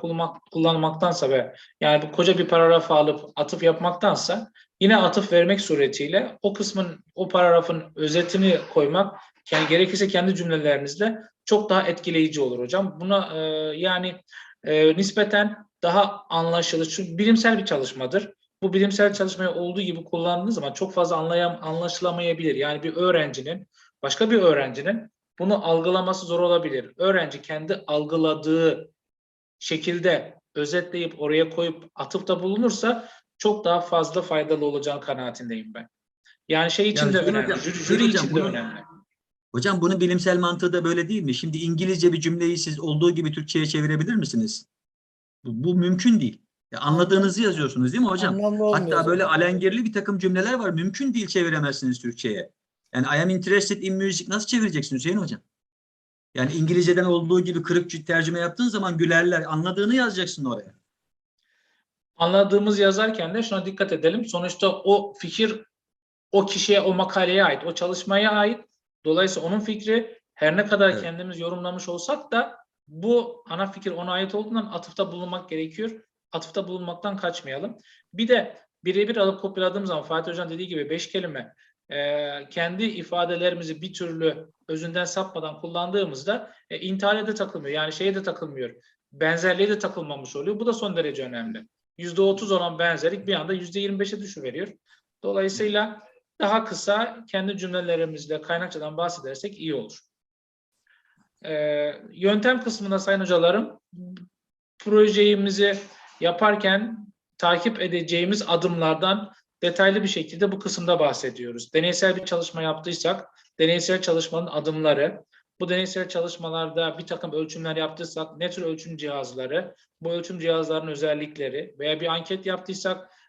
kullanmak, kullanmaktansa ve yani bu koca bir paragrafı alıp atıf yapmaktansa yine atıf vermek suretiyle o kısmın o paragrafın özetini koymak yani gerekirse kendi cümlelerinizle çok daha etkileyici olur hocam. Buna e, yani e, nispeten daha anlaşılır. Çünkü bilimsel bir çalışmadır. Bu bilimsel çalışmayı olduğu gibi kullandığınız zaman çok fazla anlayam, anlaşılamayabilir. Yani bir öğrencinin, başka bir öğrencinin bunu algılaması zor olabilir. Öğrenci kendi algıladığı şekilde özetleyip oraya koyup atıfta bulunursa çok daha fazla faydalı olacağını kanaatindeyim ben. Yani şey için Yani de önemli, hocam, jüri, jüri hocam, için de bunu- önemli. Hocam bunun bilimsel mantığı da böyle değil mi? Şimdi İngilizce bir cümleyi siz olduğu gibi Türkçe'ye çevirebilir misiniz? Bu, bu mümkün değil. Ya anladığınızı yazıyorsunuz değil mi hocam? Hatta böyle alengirli bir takım cümleler var. Mümkün değil çeviremezsiniz Türkçe'ye. Yani I am interested in music nasıl çevireceksin Hüseyin hocam? Yani İngilizceden olduğu gibi kırık tercüme yaptığın zaman gülerler. Anladığını yazacaksın oraya. Anladığımız yazarken de şuna dikkat edelim. Sonuçta o fikir o kişiye, o makaleye ait, o çalışmaya ait. Dolayısıyla onun fikri her ne kadar Evet. kendimiz yorumlamış olsak da bu ana fikir ona ait olduğundan atıfta bulunmak gerekiyor. Atıfta bulunmaktan kaçmayalım. Bir de birebir alıp kopyaladığım zaman Fatih Hocam dediği gibi beş kelime e, kendi ifadelerimizi bir türlü özünden sapmadan kullandığımızda e, intihale de takılmıyor. Yani şeye de takılmıyor. Benzerliğe de takılmamış oluyor. Bu da son derece önemli. %30 olan benzerlik bir anda %25'e düşüveriyor. Dolayısıyla daha kısa kendi cümlelerimizle kaynakçadan bahsedersek iyi olur. Ee, yöntem kısmında sayın hocalarım projemizi yaparken takip edeceğimiz adımlardan detaylı bir şekilde bu kısımda bahsediyoruz. Deneysel bir çalışma yaptıysak deneysel çalışmanın adımları, bu deneysel çalışmalarda bir takım ölçümler yaptıysak ne tür ölçüm cihazları, bu ölçüm cihazlarının özellikleri veya bir anket yaptıysak